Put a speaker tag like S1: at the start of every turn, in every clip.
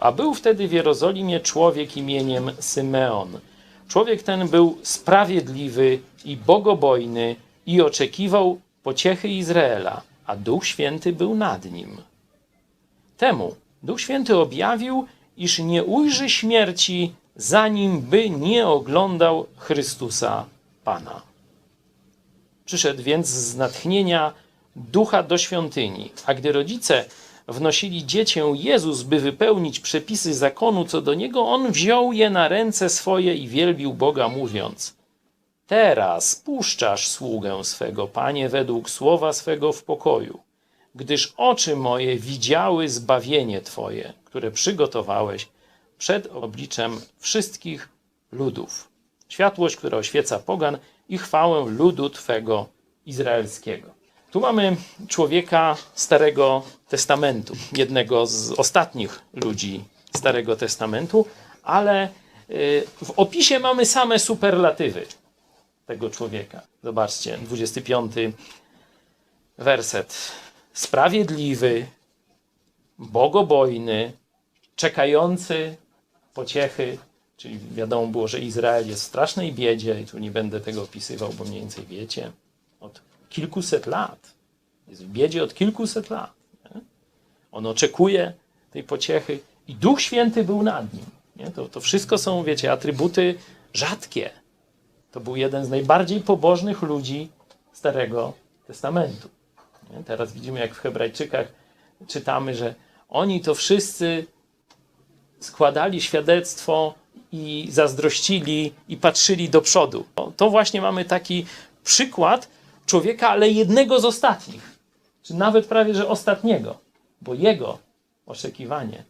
S1: A był wtedy w Jerozolimie człowiek imieniem Symeon. Człowiek ten był sprawiedliwy i bogobojny i oczekiwał pociechy Izraela, a Duch Święty był nad nim. Temu Duch Święty objawił, iż nie ujrzy śmierci, zanim by nie oglądał Chrystusa Pana. Przyszedł więc z natchnienia ducha do świątyni, a gdy rodzice wnosili dziecię Jezus, by wypełnić przepisy zakonu co do niego, on wziął je na ręce swoje i wielbił Boga, mówiąc: Teraz puszczasz sługę swego, panie, według słowa swego w pokoju, gdyż oczy moje widziały zbawienie Twoje, które przygotowałeś przed obliczem wszystkich ludów. Światłość, która oświeca pogan i chwałę ludu Twego izraelskiego. Tu mamy człowieka Starego Testamentu, jednego z ostatnich ludzi Starego Testamentu, ale y, w opisie mamy same superlatywy tego człowieka. Zobaczcie, 25 werset. Sprawiedliwy, bogobojny, czekający pociechy, czyli wiadomo było, że Izrael jest w strasznej biedzie i tu nie będę tego opisywał, bo mniej więcej wiecie, kilkuset lat. Jest w biedzie od kilkuset lat. Nie? On oczekuje tej pociechy i Duch Święty był nad nim. Nie? To, to wszystko są, wiecie, atrybuty rzadkie. To był jeden z najbardziej pobożnych ludzi Starego Testamentu. Nie? Teraz widzimy, jak w Hebrajczykach czytamy, że oni to wszyscy składali świadectwo i zazdrościli i patrzyli do przodu. To, właśnie mamy taki przykład człowieka, ale jednego z ostatnich, czy nawet prawie że ostatniego, bo jego oczekiwanie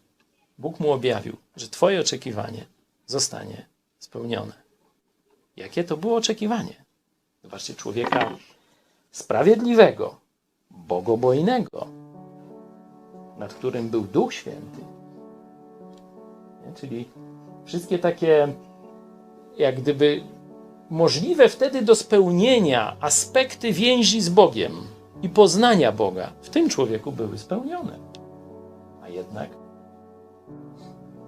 S1: Bóg mu objawił, że Twoje oczekiwanie zostanie spełnione. Jakie to było oczekiwanie? Zobaczcie, człowieka sprawiedliwego, bogobojnego, nad którym był Duch Święty. Czyli wszystkie takie, jak gdyby możliwe wtedy do spełnienia aspekty więzi z Bogiem i poznania Boga w tym człowieku były spełnione. A jednak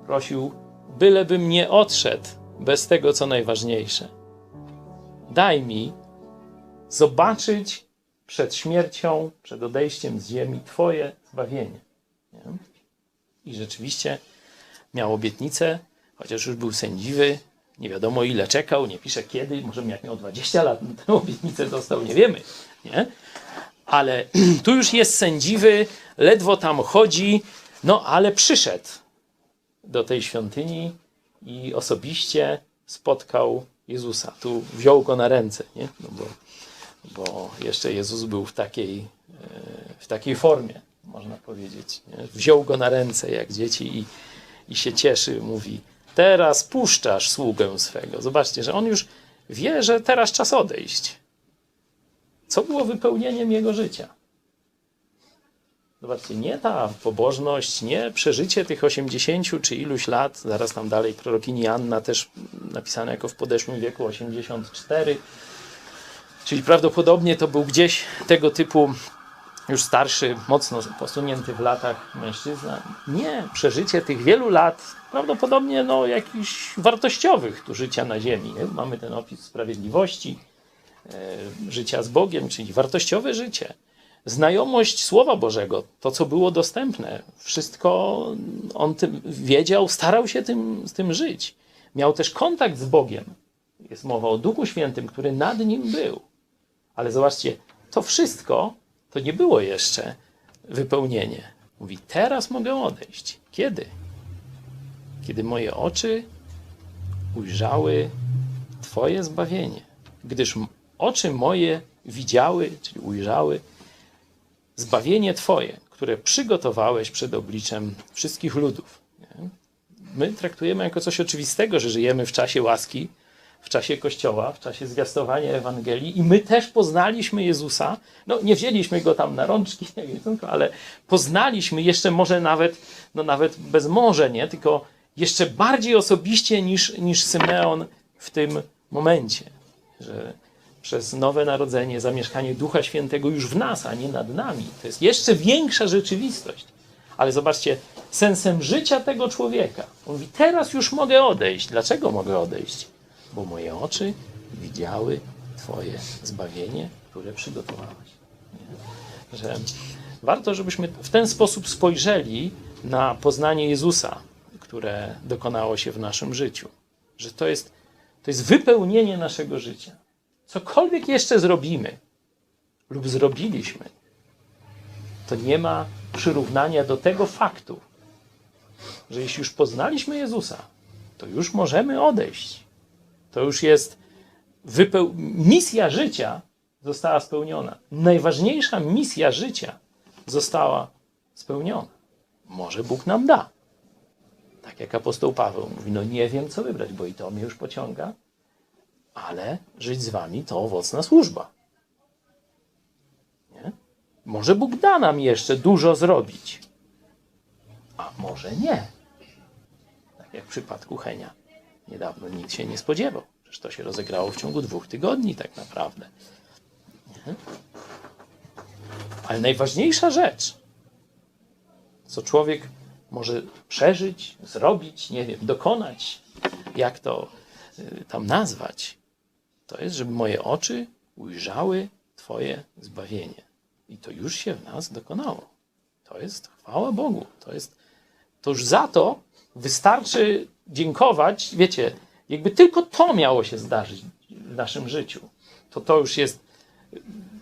S1: prosił, bylebym nie odszedł bez tego, co najważniejsze. Daj mi zobaczyć przed śmiercią, przed odejściem z ziemi Twoje zbawienie. Nie? I rzeczywiście miał obietnicę, chociaż już był sędziwy, nie wiadomo ile czekał, nie pisze kiedy, może jak miał 20 lat, no tę obietnicę dostał, nie wiemy, nie? Ale tu już jest sędziwy, ledwo tam chodzi, no ale przyszedł do tej świątyni i osobiście spotkał Jezusa. Tu wziął go na ręce, nie? No bo, bo jeszcze Jezus był w takiej, e, w takiej formie, można powiedzieć. Nie? Wziął go na ręce jak dzieci i, i się cieszy, mówi teraz puszczasz sługę swego. Zobaczcie, że on już wie, że teraz czas odejść. Co było wypełnieniem jego życia? Zobaczcie, nie ta pobożność, nie przeżycie tych 80 czy iluś lat, zaraz tam dalej prorokini Anna też napisana jako w podeszłym wieku 84, czyli prawdopodobnie to był gdzieś tego typu już starszy, mocno posunięty w latach mężczyzna. Nie, przeżycie tych wielu lat, prawdopodobnie no, jakichś wartościowych tu życia na ziemi. Nie? Mamy ten opis sprawiedliwości, e, życia z Bogiem, czyli wartościowe życie. Znajomość Słowa Bożego, to co było dostępne, wszystko on tym wiedział, starał się tym, z tym żyć. Miał też kontakt z Bogiem. Jest mowa o Duchu Świętym, który nad nim był. Ale zobaczcie, to wszystko to nie było jeszcze wypełnienie. Mówi, teraz mogę odejść. Kiedy? Kiedy moje oczy ujrzały Twoje zbawienie. Gdyż oczy moje widziały, czyli ujrzały, zbawienie Twoje, które przygotowałeś przed obliczem wszystkich ludów. Nie? My traktujemy jako coś oczywistego, że żyjemy w czasie łaski, w czasie Kościoła, w czasie zwiastowania Ewangelii i my też poznaliśmy Jezusa. No nie wzięliśmy Go tam na rączki, ale poznaliśmy jeszcze może nawet, no nawet bez może, nie? Tylko jeszcze bardziej osobiście niż, niż Symeon w tym momencie, że przez nowe narodzenie, zamieszkanie Ducha Świętego już w nas, a nie nad nami. To jest jeszcze większa rzeczywistość. Ale zobaczcie, sensem życia tego człowieka. On mówi, teraz już mogę odejść. Dlaczego mogę odejść? Bo moje oczy widziały Twoje zbawienie, które przygotowałeś. Że warto, żebyśmy w ten sposób spojrzeli na poznanie Jezusa, które dokonało się w naszym życiu. Że to jest, to jest wypełnienie naszego życia. Cokolwiek jeszcze zrobimy lub zrobiliśmy, to nie ma przyrównania do tego faktu, że jeśli już poznaliśmy Jezusa, to już możemy odejść. To już jest wypeł... misja życia została spełniona. Najważniejsza misja życia została spełniona. Może Bóg nam da. Tak jak apostoł Paweł mówi, no nie wiem co wybrać, bo i to mnie już pociąga, ale żyć z wami to owocna służba. Nie? Może Bóg da nam jeszcze dużo zrobić, a może nie. Tak jak w przypadku Henia. Niedawno nikt się nie spodziewał. Przecież to się rozegrało w ciągu dwóch tygodni tak naprawdę. Nie? Ale najważniejsza rzecz, co człowiek może przeżyć, zrobić, nie wiem, dokonać, jak to y, tam nazwać, to jest, żeby moje oczy ujrzały Twoje zbawienie. I to już się w nas dokonało. To jest chwała Bogu. To jest, to już za to wystarczy dziękować. Wiecie, jakby tylko to miało się zdarzyć w naszym życiu, to to już jest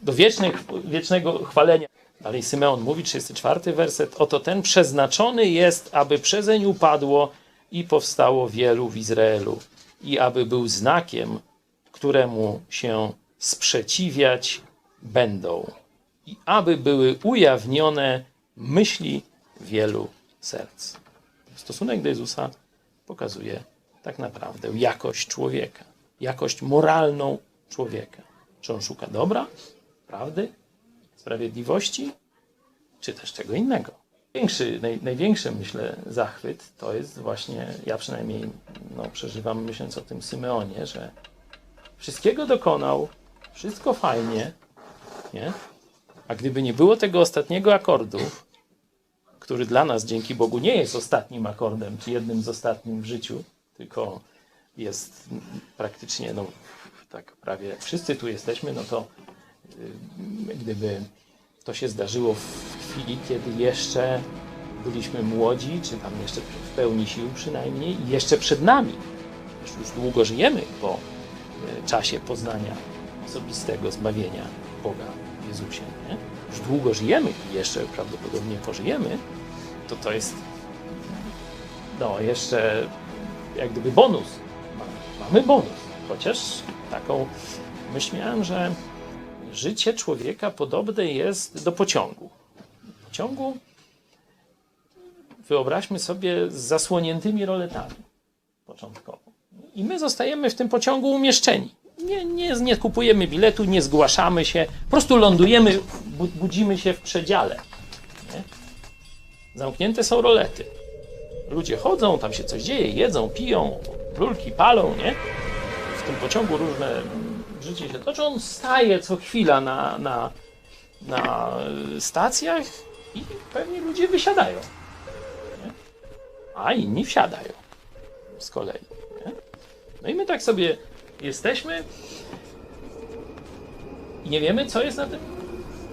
S1: do wiecznego chwalenia. Dalej Symeon mówi, 34 werset, oto ten przeznaczony jest, aby przezeń upadło i powstało wielu w Izraelu i aby był znakiem, któremu się sprzeciwiać będą i aby były ujawnione myśli wielu serc. Stosunek do Jezusa pokazuje tak naprawdę jakość człowieka, jakość moralną człowieka. Czy on szuka dobra, prawdy, sprawiedliwości, czy też czego innego. Największy, naj, największy, myślę, zachwyt to jest właśnie, ja przynajmniej no, przeżywam myśląc o tym Symeonie, że wszystkiego dokonał, wszystko fajnie, nie? A gdyby nie było tego ostatniego akordu, który dla nas dzięki Bogu nie jest ostatnim akordem, czy jednym z ostatnim w życiu, tylko jest praktycznie, no tak prawie wszyscy tu jesteśmy, no to y, gdyby to się zdarzyło w chwili, kiedy jeszcze byliśmy młodzi, czy tam jeszcze w pełni sił przynajmniej, i jeszcze przed nami. Już, długo żyjemy po y, czasie poznania osobistego zbawienia Boga w Jezusie. Nie? Już długo żyjemy i jeszcze prawdopodobnie pożyjemy, to to jest no jeszcze jak gdyby bonus. Mamy bonus. Chociaż taką myśl miałem, że życie człowieka podobne jest do pociągu. Pociągu wyobraźmy sobie z zasłoniętymi roletami początkowo. I my zostajemy w tym pociągu umieszczeni. Nie, nie, nie kupujemy biletu, nie zgłaszamy się, po prostu lądujemy, budzimy się w przedziale. Zamknięte są rolety. Ludzie chodzą, tam się coś dzieje, jedzą, piją, rulki palą, nie? W tym pociągu różne życie się toczy. On staje co chwila na, na, na stacjach i pewnie ludzie wysiadają. Nie? A inni wsiadają z kolei. Nie? No i my tak sobie jesteśmy i nie wiemy, co jest na tym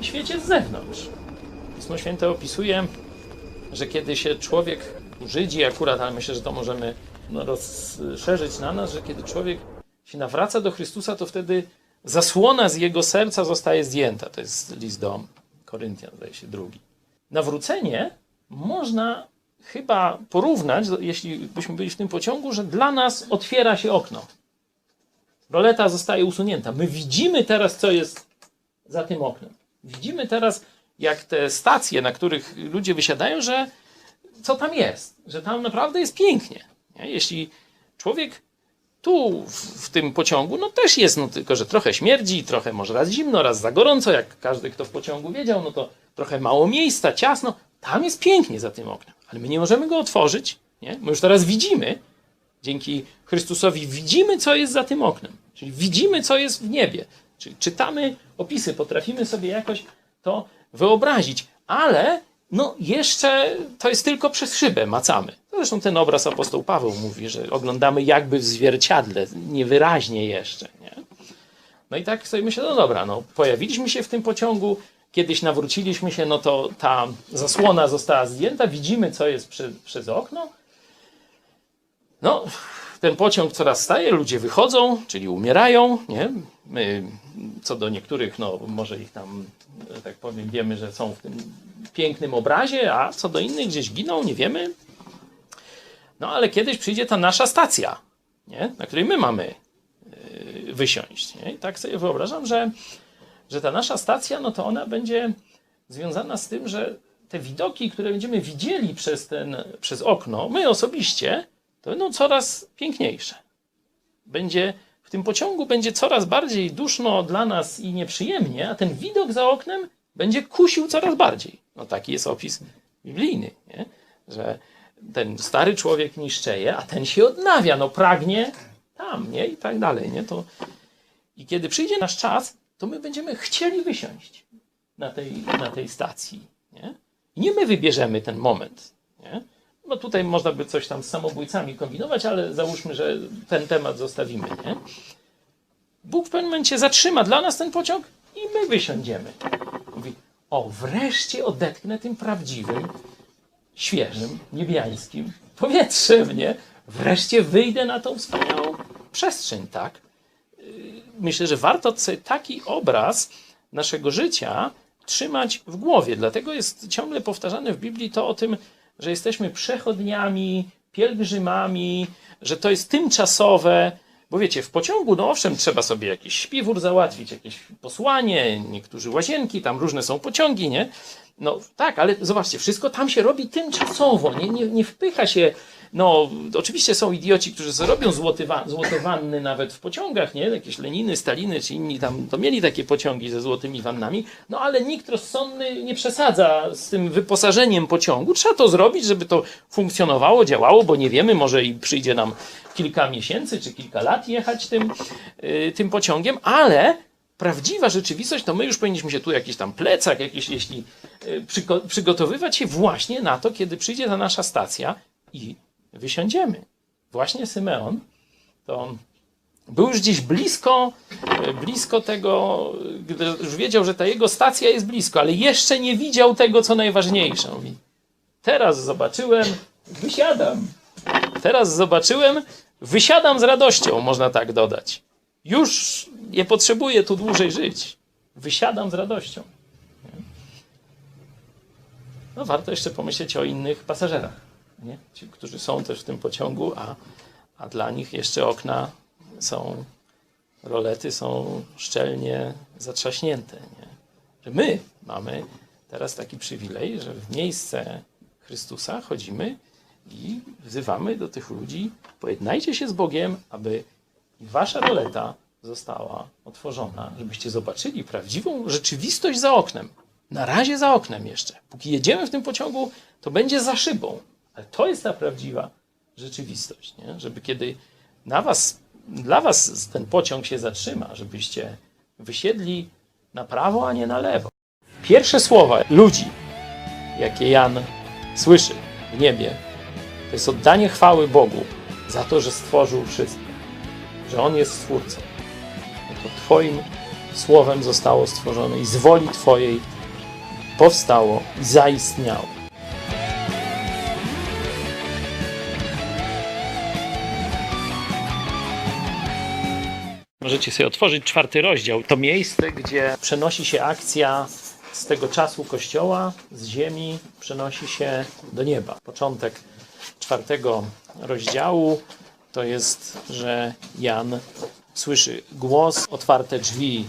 S1: świecie z zewnątrz. Pismo Święte opisuje, że kiedy się człowiek, Żydzi akurat, ale myślę, że to możemy no, rozszerzyć na nas, że kiedy człowiek się nawraca do Chrystusa, to wtedy zasłona z jego serca zostaje zdjęta. To jest list do Koryntian, zdaje się, drugi. Nawrócenie można chyba porównać, jeśli byśmy byli w tym pociągu, że dla nas otwiera się okno. Roleta zostaje usunięta. My widzimy teraz, co jest za tym oknem. Widzimy teraz, jak te stacje, na których ludzie wysiadają, że co tam jest, że tam naprawdę jest pięknie. Nie? Jeśli człowiek tu w, w, tym pociągu, no też jest, no tylko że trochę śmierdzi, trochę może raz zimno, raz za gorąco, jak każdy, kto w pociągu wiedział, no to trochę mało miejsca, ciasno. Tam jest pięknie za tym oknem, ale my nie możemy go otworzyć. Nie? My już teraz widzimy, dzięki Chrystusowi widzimy, co jest za tym oknem. Czyli widzimy, co jest w niebie. Czyli czytamy opisy, potrafimy sobie jakoś to wyobrazić, ale no jeszcze to jest tylko przez szybę, macamy. Zresztą ten obraz apostoł Paweł mówi, że oglądamy jakby w zwierciadle, niewyraźnie jeszcze. Nie? No i tak sobie myślę, no dobra, no pojawiliśmy się w tym pociągu, kiedyś nawróciliśmy się, no to ta zasłona została zdjęta, widzimy co jest przy, przez okno. No, ten pociąg coraz staje, ludzie wychodzą, czyli umierają, nie? Co do niektórych, no może ich tam, tak powiem, wiemy, że są w tym pięknym obrazie, a co do innych gdzieś giną, nie wiemy. No ale kiedyś przyjdzie ta nasza stacja, nie? na której my mamy yy, wysiąść. Nie? I tak sobie wyobrażam, że, że ta nasza stacja, no to ona będzie związana z tym, że te widoki, które będziemy widzieli przez, ten, przez okno, my osobiście, to będą coraz piękniejsze. Będzie w tym pociągu będzie coraz bardziej duszno dla nas i nieprzyjemnie, a ten widok za oknem będzie kusił coraz bardziej. No taki jest opis biblijny, nie? że ten stary człowiek niszczeje, a ten się odnawia, no pragnie tam, nie? I tak dalej, nie? To... I kiedy przyjdzie nasz czas, to my będziemy chcieli wysiąść na tej, na tej stacji, nie? I nie my wybierzemy ten moment, nie? No tutaj można by coś tam z samobójcami kombinować, ale załóżmy, że ten temat zostawimy, nie? Bóg w pewnym momencie zatrzyma dla nas ten pociąg i my wysiądziemy. Mówi, o, wreszcie odetchnę tym prawdziwym, świeżym, niebiańskim powietrzem, nie? Wreszcie wyjdę na tą wspaniałą przestrzeń, tak? Yy, Myślę, że warto taki obraz naszego życia trzymać w głowie. Dlatego jest ciągle powtarzane w Biblii to o tym, że jesteśmy przechodniami, pielgrzymami, że to jest tymczasowe. Bo wiecie, w pociągu, no owszem, trzeba sobie jakiś śpiwór załatwić, jakieś posłanie, niektórzy łazienki, tam różne są pociągi, nie? No tak, ale zobaczcie, wszystko tam się robi tymczasowo, nie, nie, nie wpycha się. No, oczywiście są idioci, którzy sobie robią złote, wa- złote wanny nawet w pociągach, nie? Jakieś Leniny, Staliny czy inni tam, to mieli takie pociągi ze złotymi wannami, no ale nikt rozsądny nie przesadza z tym wyposażeniem pociągu. Trzeba to zrobić, żeby to funkcjonowało, działało, bo nie wiemy, może i przyjdzie nam kilka miesięcy czy kilka lat jechać tym, yy, tym pociągiem, ale prawdziwa rzeczywistość, to my już powinniśmy się tu jakiś tam plecak, jakiś, jeśli y, przygo- przygotowywać się właśnie na to, kiedy przyjdzie ta nasza stacja i wysiądziemy. Właśnie Symeon to był już gdzieś blisko, blisko tego, już wiedział, że ta jego stacja jest blisko, ale jeszcze nie widział tego, co najważniejsze. Mówi, teraz zobaczyłem, wysiadam. Teraz zobaczyłem, wysiadam z radością, można tak dodać. Już nie potrzebuję tu dłużej żyć. Wysiadam z radością. No warto jeszcze pomyśleć o innych pasażerach, nie? Ci, którzy są też w tym pociągu, a, a dla nich jeszcze okna są, rolety są szczelnie zatrzaśnięte. Nie? Że my mamy teraz taki przywilej, że w miejsce Chrystusa chodzimy i wzywamy do tych ludzi, pojednajcie się z Bogiem, aby wasza roleta została otworzona, żebyście zobaczyli prawdziwą rzeczywistość za oknem. Na razie za oknem jeszcze. Póki jedziemy w tym pociągu, to będzie za szybą. Ale to jest ta prawdziwa rzeczywistość. Nie? Żeby kiedy na was, dla was ten pociąg się zatrzyma, żebyście wysiedli na prawo, a nie na lewo. Pierwsze słowa ludzi, jakie Jan słyszy w niebie, to jest oddanie chwały Bogu za to, że stworzył wszystko, że On jest Stwórcą. To Twoim słowem zostało stworzone i z woli Twojej powstało i zaistniało. Możecie sobie otworzyć czwarty rozdział. To miejsce, gdzie przenosi się akcja z tego czasu kościoła, z ziemi, przenosi się do nieba. Początek czwartego rozdziału to jest, że Jan słyszy głos, otwarte drzwi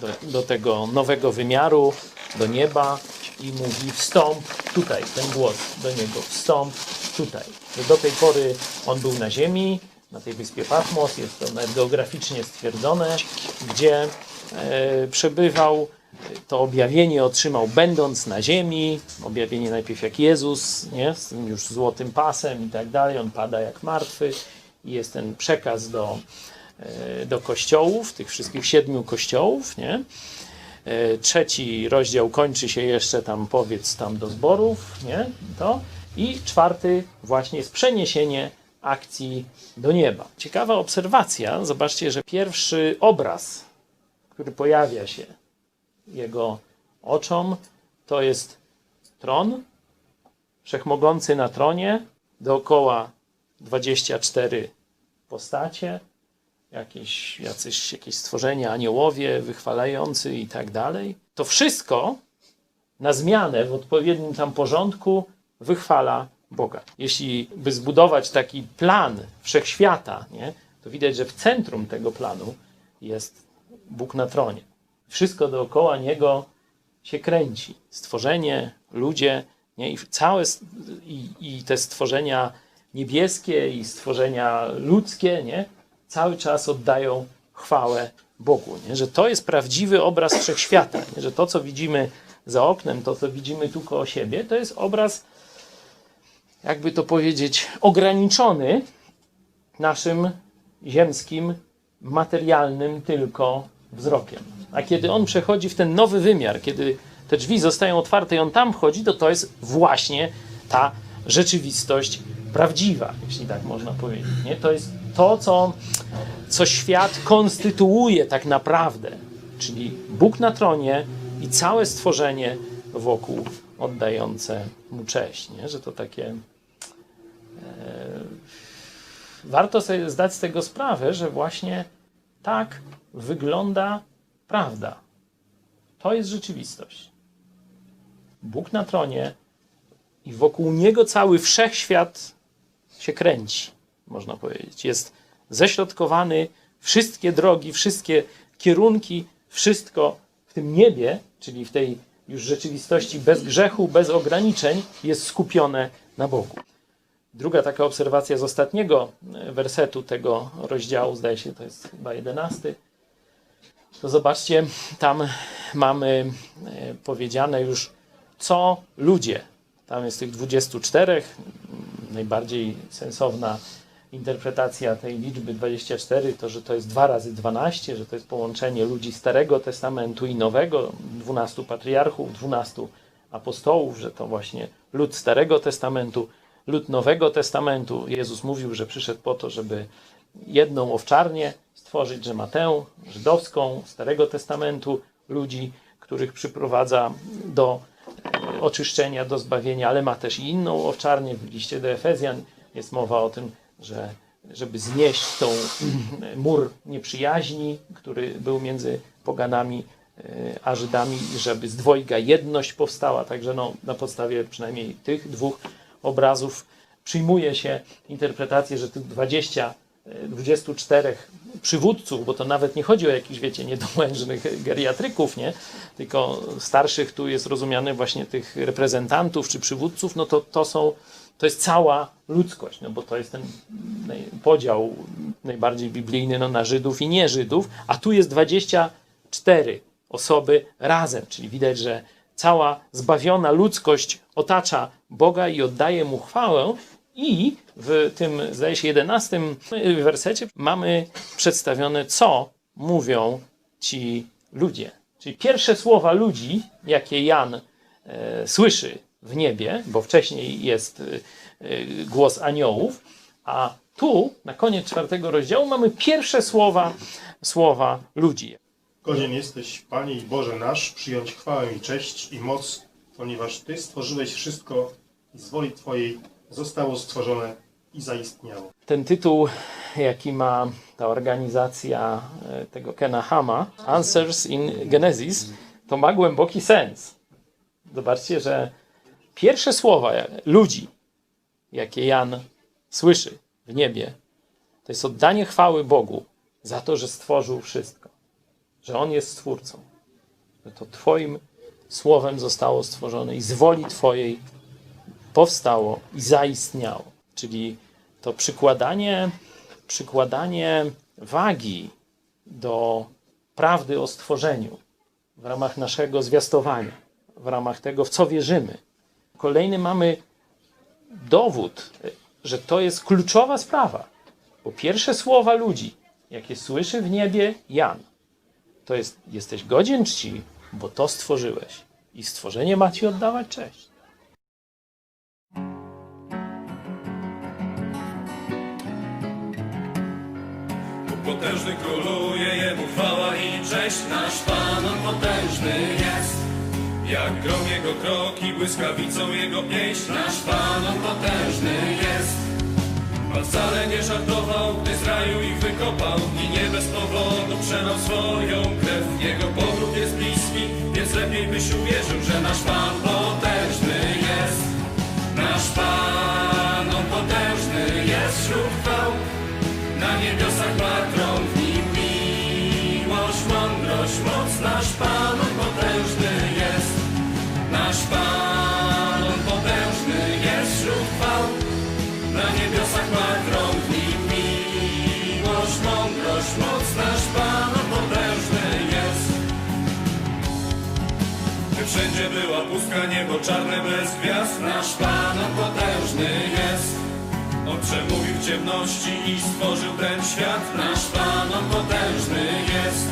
S1: do, do tego nowego wymiaru, do nieba i mówi wstąp tutaj, ten głos do niego, wstąp tutaj. Do tej pory on był na ziemi, na tej wyspie Patmos, jest to nawet geograficznie stwierdzone, gdzie e, przebywał. To objawienie otrzymał będąc na ziemi, objawienie najpierw jak Jezus, nie? z tym już złotym pasem i tak dalej, on pada jak martwy i jest ten przekaz do, e, do kościołów, tych wszystkich siedmiu kościołów, nie? E, Trzeci rozdział kończy się jeszcze tam, powiedz tam do zborów, nie? To. I czwarty właśnie jest przeniesienie akcji do nieba. Ciekawa obserwacja. Zobaczcie, że pierwszy obraz, który pojawia się jego oczom, to jest tron, wszechmogący na tronie, dookoła 24 postacie, jakieś, jacyś, jakieś stworzenia, aniołowie wychwalający i tak dalej. To wszystko na zmianę w odpowiednim tam porządku wychwala Boga. Jeśli by zbudować taki plan wszechświata, nie, to widać, że w centrum tego planu jest Bóg na tronie. Wszystko dookoła niego się kręci. Stworzenie, ludzie, nie? I, całe, i, i te stworzenia niebieskie i stworzenia ludzkie, nie? cały czas oddają chwałę Bogu. Nie? Że to jest prawdziwy obraz wszechświata. Nie? Że to, co widzimy za oknem, to, co widzimy tu koło siebie, to jest obraz, jakby to powiedzieć, ograniczony naszym ziemskim, materialnym tylko wzrokiem. A kiedy on przechodzi w ten nowy wymiar, kiedy te drzwi zostają otwarte i on tam wchodzi, to to jest właśnie ta rzeczywistość prawdziwa, jeśli tak można powiedzieć. Nie? To jest to, co, co świat konstytuuje tak naprawdę, czyli Bóg na tronie i całe stworzenie wokół oddające mu cześć. Nie? Że to takie warto sobie zdać z tego sprawę, że właśnie tak wygląda prawda. To jest rzeczywistość. Bóg na tronie i wokół niego cały wszechświat się kręci, można powiedzieć. Jest ześrodkowany, wszystkie drogi, wszystkie kierunki, wszystko w tym niebie, czyli w tej już rzeczywistości bez grzechu, bez ograniczeń, jest skupione na Bogu. Druga taka obserwacja z ostatniego e, wersetu tego rozdziału, zdaje się, to jest chyba jedenasty. To zobaczcie, tam mamy e, powiedziane już, co ludzie. Tam jest tych 24. m, Najbardziej sensowna interpretacja tej liczby 24 to, że to jest 2 razy 12, że to jest połączenie ludzi Starego Testamentu i Nowego, 12 patriarchów, 12 apostołów, że to właśnie lud Starego Testamentu, lud Nowego Testamentu. Jezus mówił, że przyszedł po to, żeby jedną owczarnię stworzyć, że ma tę żydowską Starego Testamentu, ludzi, których przyprowadza do e, oczyszczenia, do zbawienia, ale ma też i inną owczarnię. W liście do Efezjan jest mowa o tym, że żeby znieść tą mur nieprzyjaźni, który był między poganami e, a Żydami, żeby z dwojga jedność powstała. Także no, na podstawie przynajmniej tych dwóch obrazów przyjmuje się interpretację, że tych 20, e, 24 przywódców, bo to nawet nie chodzi o jakichś, wiecie, niedołężnych geriatryków, nie? tylko starszych tu jest rozumiane właśnie tych reprezentantów czy przywódców, no to to są, to jest cała ludzkość, no bo to jest ten podział najbardziej biblijny no, na Żydów i nie Żydów, a tu jest 24 osoby razem, czyli widać, że cała zbawiona ludzkość otacza Boga i oddaje Mu chwałę i w tym, zdaje się, 11 wersecie mamy przedstawione, co mówią ci ludzie. Czyli pierwsze słowa ludzi, jakie Jan e, słyszy w niebie, bo wcześniej jest e, głos aniołów, a tu, na koniec czwartego rozdziału, mamy pierwsze słowa, słowa ludzi.
S2: Godzien jesteś, Panie i Boże nasz, przyjąć chwałę i cześć i moc, ponieważ Ty stworzyłeś wszystko i z woli Twojej zostało stworzone i zaistniało.
S1: ten tytuł, jaki ma ta organizacja e, tego Kena Hama, Answers in Genesis, to ma głęboki sens. Zobaczcie, że pierwsze słowa ludzi, jakie Jan słyszy w niebie, to jest oddanie chwały Bogu za to, że stworzył wszystko, że On jest Stwórcą, że to Twoim słowem zostało stworzone i z woli Twojej powstało i zaistniało. Czyli to przykładanie, przykładanie wagi do prawdy o stworzeniu w ramach naszego zwiastowania, w ramach tego, w co wierzymy. Kolejny mamy dowód, że to jest kluczowa sprawa. Bo pierwsze słowa ludzi, jakie słyszy w niebie Jan, to jest: Jesteś godzien czci, bo to stworzyłeś i stworzenie ma Ci oddawać cześć.
S3: Potężny króluje, Jemu chwała i cześć. Nasz Pan, On potężny jest. Jak grom Jego kroki, błyskawicą Jego pieśń. Nasz Pan, On potężny jest. Pan wcale nie żartował, gdy z raju ich wykopał i nie bez powodu przelał swoją krew. Jego powrót jest bliski, więc lepiej byś uwierzył, że nasz Pan potężny jest. Nasz Pan, On potężny jest wśród chwał. Na niebiosach ma wszędzie była pustka, niebo czarne bez gwiazd, nasz Pan, On potężny jest. On przemówił w ciemności i stworzył ten świat. Nasz Pan, On potężny jest.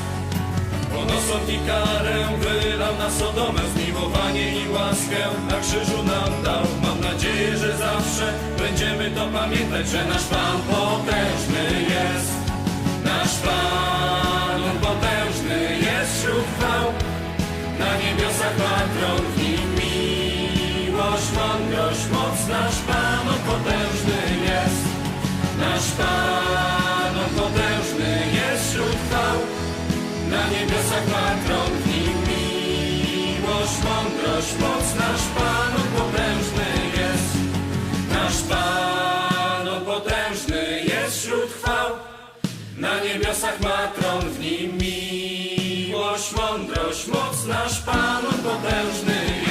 S3: On osąd i karę wylał na Sodomę, zmiłowanie i łaskę na krzyżu nam dał. Mam nadzieję, że zawsze będziemy to pamiętać, że nasz Pan potężny On potężny jest wśród chwał. Na niebiosach ma tron w nim miłość, mądrość, moc. Nasz Pan, potężny jest. Nasz Pan, potężny jest wśród chwał. Na niebiosach ma tron w nim miłość, mądrość, moc. Nasz Pan, potężny jest.